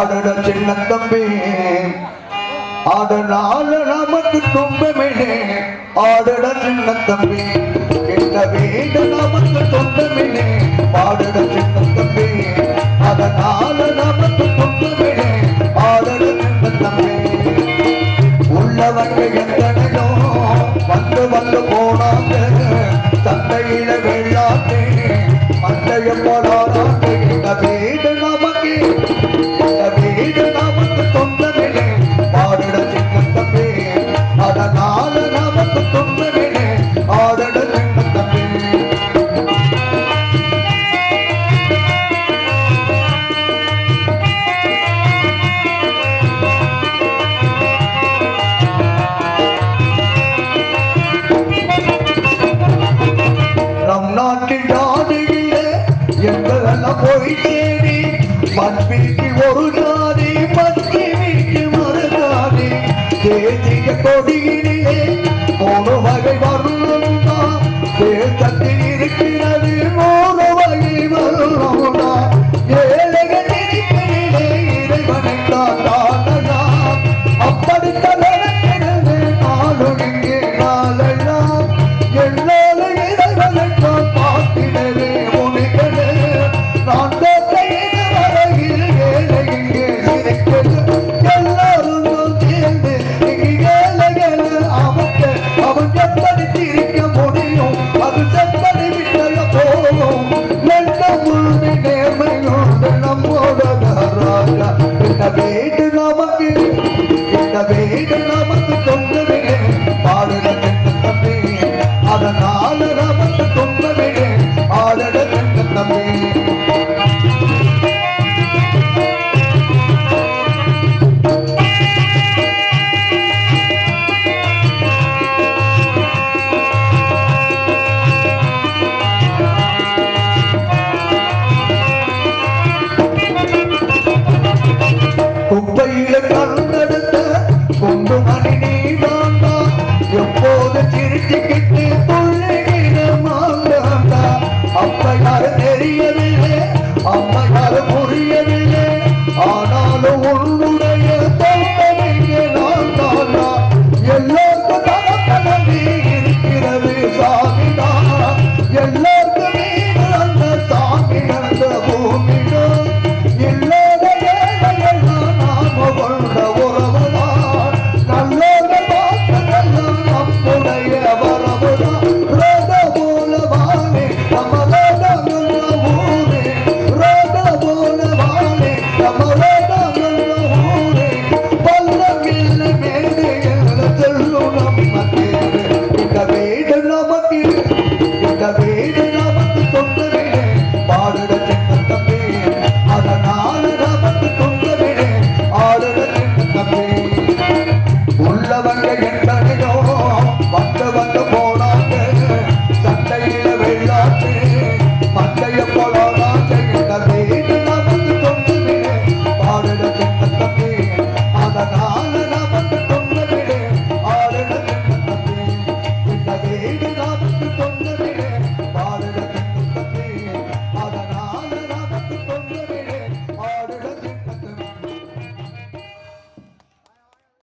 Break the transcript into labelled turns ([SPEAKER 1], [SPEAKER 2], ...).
[SPEAKER 1] ஆடட சின்ன தம்பி. ஆடனால நமக்கு துன்பமில்லை ஆடட சின்ன தம்பி. இந்த வீடு நமக்கு சொந்தமில்லை ஆடட சின்ன தம்பி. அதனால நமக்கு துன்பமில்லை ஆடட சின்ன தம்பி. உள்ளவங்க எத்தனையோ வந்து வந்து போனாங்க. எங்களெல்லாம் தேடி மண்பீட்டி ஒரு ஜாதி மத்தி வீட்டு மறு தேசிய கொடியிலே எந்த முழுமை குப்பையில கருந்தெடுத்த கொண்டு மணி நீதாண்டா. எப்போது சிரிச்சுக்கிட்டு பிள்ளைகிடமாண்டா அப்பையாரு தெரியவில்லை அம்மையாரு புரியவில்லை. ஆனாலும் உன்னுடைய தோட்டமையே நான் தாண்டா. எல்லோருக்கும் இருக்கிறது சாமிதா எல்லோரும்